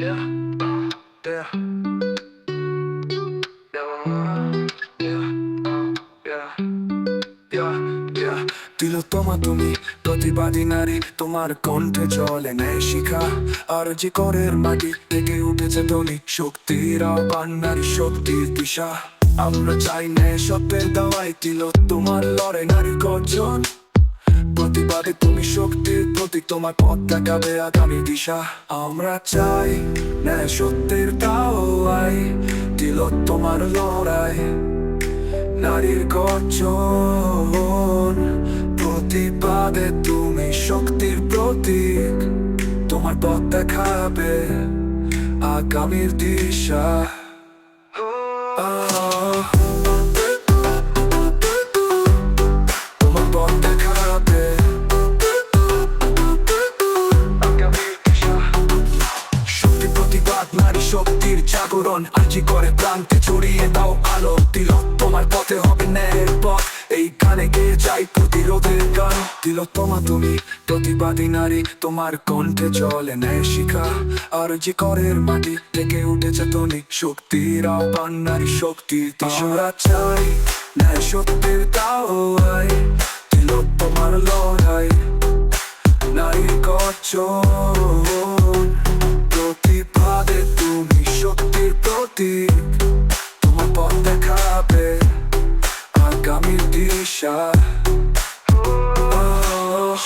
Yeah, yeah. তিলোত্তমা তুমি প্রতিবাদী নারী তোমার কণ্ঠে চলে নেয় শিখা আর যে করের মাটি থেকে উঠেছে ধনী শক্তির নারী শক্তির দিশা আমরা চাই নে সত্যের দাওয়াই তিল তোমার লড়ে নারী গর্জন প্রতিবাদে তুমি শক্তির প্রতীক তোমার পথ দেখাবে আগামী দিশা। আমরা চাই ন্যায় সত্যের তাও আই দিল তোমার লড়াই। নারীর গর্জন, প্রতিবাদে তুমি শক্তির প্রতীক। তোমার পথ দেখাবে আগামীর দিশা। নারী শক্তির জাগরণ। আজি করে প্রান্তে ছড়িয়ে দাও আলো। দিল তোমার পথে হবে ন্যায়ের পথ। এই গানে গেয়ে যাই প্রতিরোধের গান। দিল তোমা, তুমি, প্রতিবাদী নারী, তোমার কণ্ঠে চলে ন্যায় শিখা। আর যে করের মাটি থেকে উঠেছে তনি শক্তির আহ্বান নারী শক্তির দিশরা চাই। ন্যায় সত্যের দাওয়াই দিল তোমার লড়াই, নারীর গর্জন প্রতীক তোমার পথ দেখাবে আগামীর দিশা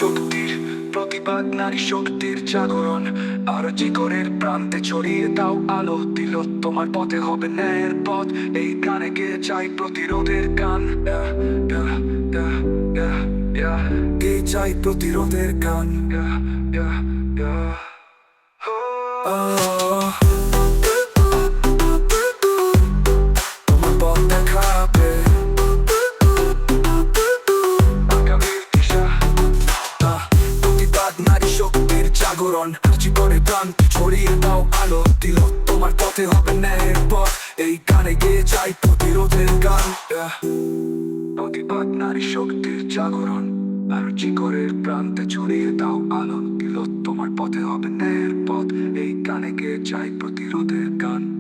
শক্তির প্রতিবাদ নারী শক্তির জাগরণ, আর জিগরের প্রান্তে ছড়িয়ে দাও আলো, দিল তোমার পথে হবে ন্যায়ের পথ এই গানে গেয়ে চাই প্রতিরোধের গান. গেয়ে চাই প্রতিরোধের গান. Oh. জাগরণ জীবনে প্রাণ ছড়িয়ে দাও আলো দিল। তোমার পথে হবে ন্যায়ের পথ, এই গানে গেয়ে যাই প্রতিরোধের গান। প্রতিবাদ নারী শক্তির জাগরণ, আর চিকরের প্রান্তে ছড়িয়ে দাও আলো দিল। তোমার পথে হবে ন্যায়ের পথ, এই গানে গেয়ে যাই প্রতিরোধের গান।